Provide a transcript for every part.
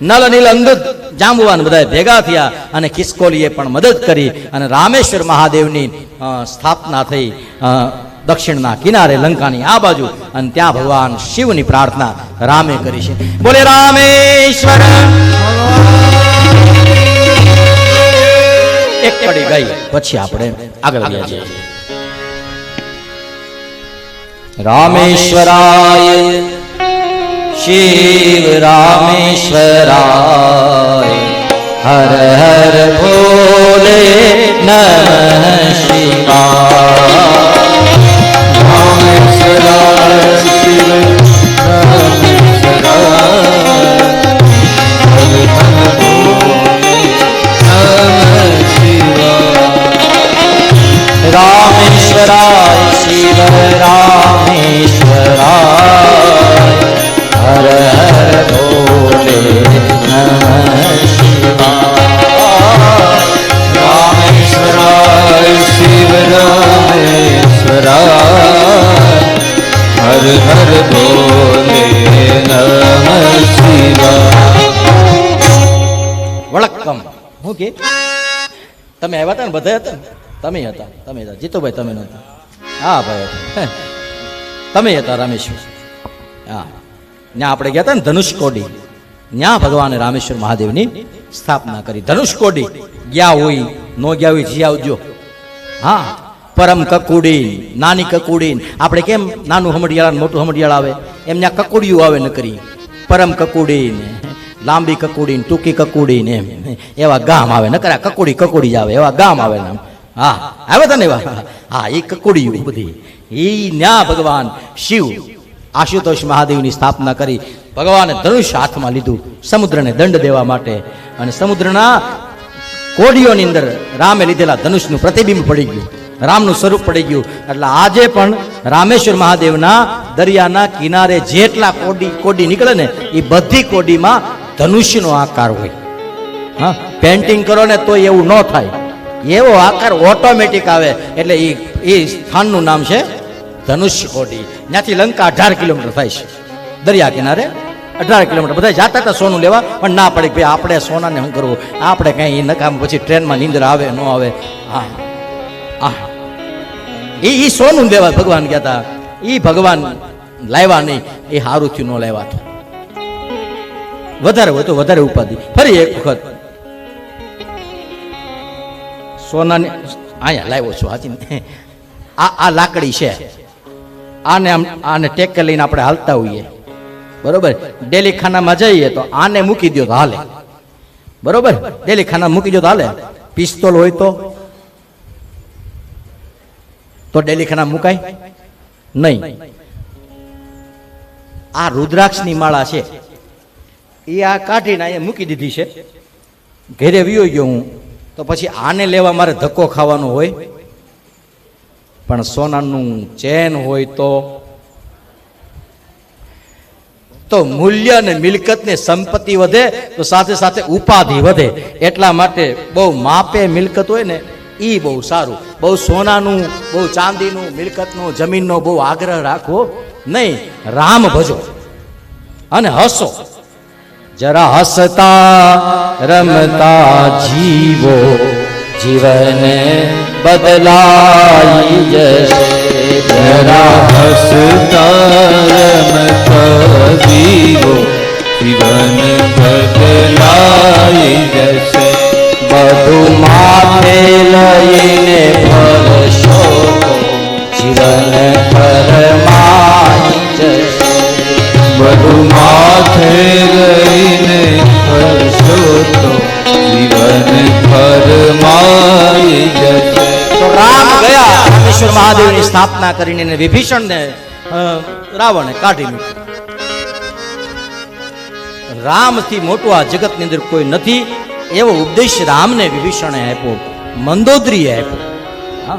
Null Anil Angad જાંબુવાન બધા ભેગા થયા અને કિસ્કોલીએ પણ મદદ કરી અને રામેશ્વર મહાદેવની સ્થાપના થઈ દક્ષિણના કિનારે લંકાની આ બાજુ અને ત્યાં ભગવાન શિવની પ્રાર્થના રામે કરી છે. બોલે રામેશ્વર! એક કડી ગઈ પછી આપણે આગળ ગયા છીએ રામેશ્વરાય શિવ રામેશ્વરાય. હર હર ભોલે નમઃ શિવાય. હું કે? તમે આવ્યા હતા ને, બધા હતા તમે હતા તમે હતા. જીતુભાઈ, તમે નહોતા. હા, ભાઈ. તમે હતા, રામેશ્વર. હા. ત્યાં આપણે ગયા હતા ને ધનુષકોડી ત્યાં ભગવાન રામેશ્વર મહાદેવની સ્થાપના કરી. ધનુષકોડી ગયા હોય, નો ગયા હોય, જી આવજો. હા. પરમ કકુડી, નાની કકુડી. આપણે કેમ, નાનું હમડિયાળા મોટું હમડિયાળ આવે? એમ ત્યાં કકુડિયું આવે ન કરી. પરમ કકુડી લાંબી કકુડી ટૂંકી કકુડી ને એમ. એવા ગામ આવે ન, કરે કકુડી કકુડી જ આવે, એવા ગામ આવે ને આમ. હા, આવે તને એવા? હા એ કકુડી બધી. એ ન્યા ભગવાન શિવ. આશુતોષ મહાદેવની સ્થાપના કરી ભગવાને ધનુષ હાથમાં લીધું, સમુદ્રને દંડ દેવા માટે. અને સમુદ્રના કોડીઓની અંદર રામે લીધેલા ધનુષનું પ્રતિબિંબ પડી ગયું. રામનું સ્વરૂપ પડી ગયું. એટલે આજે પણ રામેશ્વર મહાદેવના દરિયાના કિનારે જેટલા કોડી કોડી નીકળે ને એ બધી કોડીમાં ધનુષ્યનો આકાર હોય. હા પેન્ટિંગ કરો ને તો એવું ન થાય. એવો આકાર ઓટોમેટિક આવે. એટલે એ એ સ્થાનનું નામ છે ધનુષ્ય કોડી ત્યાંથી લંકા અઢાર કિલોમીટર થાય છે. દરિયા કિનારે અઢાર કિલોમીટર. બધા જાતા હતા સોનું લેવા, પણ ના પડે ભાઈ આપણે સોનાને શું કરવું? આપણે કંઈ નકામ પછી ટ્રેનમાં નીંદર આવે, ન આવે. હા આ એ એ સોનું લેવા ભગવાન ગયા હતા. એ ભગવાન લાવ્યા નહીં. એ સારું થયું ન લાવ્યા વધારે હોય તો વધારે ઉપાધિ. ફરી એક વખત. સોનાની અહીંયા લાવ્યો છું હાથી આ આ લાકડી છે. આને આને ટેકે લઈને આપણે હાલતા હોઈએ. બરોબર? ડેલી ખાનામાં જઈએ તો આને મૂકી દો તો હાલે. બરોબર? ડેલી ખાના મૂકી દો તો હાલે. પિસ્તોલ હોય તો. તો ડેલી ખાના મુકાય? નહીં. આ રુદ્રાક્ષની માળા છે. એ આ કાઢીને અહીંયા મૂકી દીધી છે. ઘેરે વિયો ગયો હું. તો પછી આને લેવા મારે ધક્કો ખાવાનો હોય. પણ સોનાનું ચેન હોય તો? તો મૂલ્ય અને મિલકત ને સંપત્તિ વધે, તો સાથે સાથે ઉપાધિ વધે. એટલા માટે બહુ માપે મિલકત હોય ને એ બહુ સારું. બહુ સોનાનું, બહુ ચાંદીનું, મિલકતનું, જમીનનો બહુ આગ્રહ રાખવો નહીં. રામ ભજો અને હસો. જરા હસતા, રમતા જીવો જીવન બદલાઈ જશે. જરા હસતા, રમતા જીવો જીવન બદલાઈ જશે. બધું માથે રામેશ્વર મહાદેવની સ્થાપના કરીને એને વિભીષણને રાવણે કાઢી મૂક્યો. રામથી મોટું આ જગતની અંદર કોઈ નથી, એવો ઉપદેશ રામને વિભીષણે આપ્યો, મંદોદરીએ આપ્યો.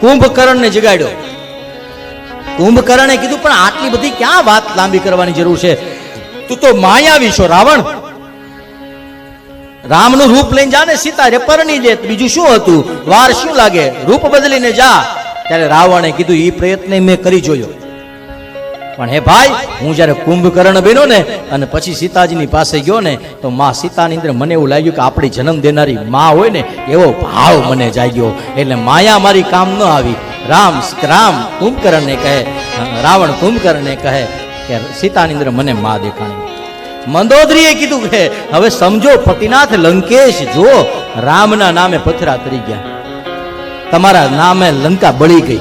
કુંભકર્ણને જગાડ્યો. કુંભકર્ણે કીધું, પણ આટલી બધી ક્યાં વાત લાંબી કરવાની જરૂર છે? તું તો માયાવી છો, રાવણ. રામનું રૂપ લઈને જા ને સીતા રે પરણી દે બીજું શું હતું? વાર શું લાગે? રૂપ બદલીને જા. ત્યારે રાવણે કીધું એ પ્રયત્ન મેં કરી જોયો. પણ હે ભાઈ, હું જ્યારે કુંભકર્ણ બન્યો ને, અને પછી સીતાજીની પાસે ગયો ને, તો માં સીતાની અંદર મને એવું લાગ્યું કે આપણી જન્મ દેનારી માં હોય ને, એવો ભાવ મને જાગ્યો. એટલે માયા મારી કામ ન આવી. રામ રામ કુંભકર્ણને કહે, રાવણ કુંભકર્ણને કહે કે સીતાની અંદર મને માં દેખાણી. મંદોદરીએ કીધું કે હવે સમજો પતિનાથ લંકેશ, જો રામના નામે પથરા તરી ગયા. તમારા નામે લંકા બળી ગઈ.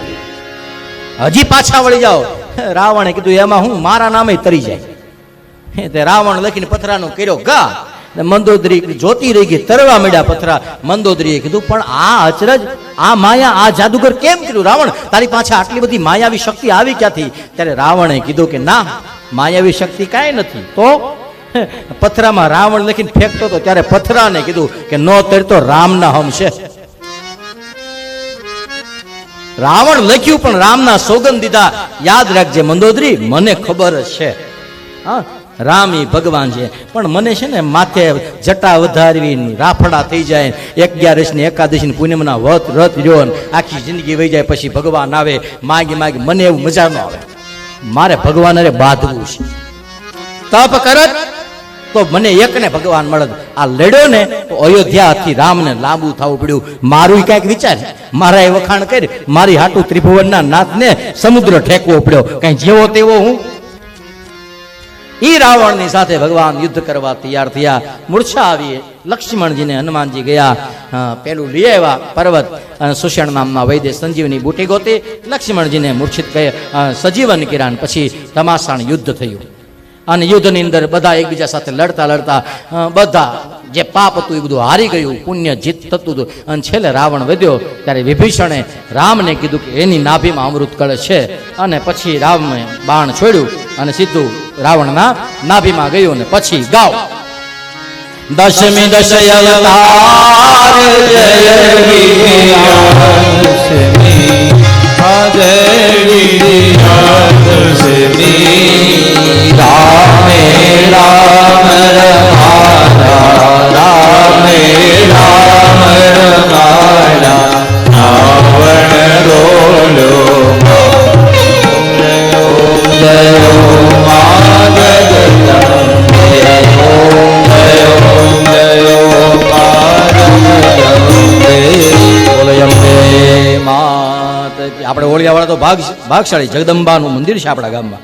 હજી પાછા વળી જાઓ. રાવણે કીધું, એમાં હું મારા નામે તરી જાય. તે રાવણ લખીને પથરાનો કર્યો ગા. મંદોદરી જોતી રહી ગઈ, તરવા મળ્યા પથરા. મંદોદરીએ કીધું, પણ આ અચરજ, આ માયા, આ જાદુગર કેમ કર્યું? રાવણ, તારી પાસે આટલી બધી માયાવી શક્તિ આવી ક્યાંથી? ત્યારે રાવણે કીધું કે, ના, માયાવી શક્તિ કાંઈ નથી. તો પથરામાં રાવણ લખીને ફેંકતો હતો, ત્યારે પથરાને કીધું કે નો તરતો રામના હમ છે. રાવણ લખ્યું પણ રામના સોગંદ દીધા. યાદ રાખજે મંદોદરી, મને ખબર છે. હા, રામ એ ભગવાન છે. પણ મને છે ને માથે જટા વધારવી રાફડા થઈ જાય. અગિયારસ ને એકાદશી પૂનમના વત રત રહ્યો આખી જિંદગી વહી જાય, પછી ભગવાન આવે. માગી માગી મને એવું મજા ન આવે. મારે ભગવાન બાંધવું છે. તપ કરત. તો મને એકને ભગવાન મળે. આ લડ્યો ને તો અયોધ્યાથી રામને લાંબુ થવું પડ્યું. મારું કંઈક વિચાર મારા એ વખાણ કરી, મારી હાટુ ત્રિભુવનના નાથને સમુદ્ર ઠેકવો પડ્યો. કઈ જેવો તેવો હું. ઈ રાવણની સાથે ભગવાન યુદ્ધ કરવા તૈયાર થયા. મૂર્છા આવી. લક્ષ્મણજીને હનુમાનજી ગયા. પેલું લઈ આવ્યા પર્વત. અને સુષણ નામના વૈદ્ય સંજીવની બુટી ગોતી. લક્ષ્મણજીને મૂર્છિત કહે સજીવન કિરાન પછી તમાસાણ યુદ્ધ થયું. અને યુદ્ધની અંદર બધા એકબીજા સાથે લડતા લડતા બધા જે પાપ હતું એ બધું હારી ગયું, પુણ્ય જીત થતું હતું. અને છેલ્લે રાવણ વધ્યો, ત્યારે વિભીષણે રામને કીધું કે એની નાભીમાં અમૃત કળશ છે. અને પછી રામે બાણ છોડ્યું અને સીધું રાવણના નાભીમાં ગયું અને પછી ગાવ. દશમી દશ ઓળિયાવાળા તો ભાગ ભાગશાળી જગદંબાનું મંદિર છે આપણા ગામમાં.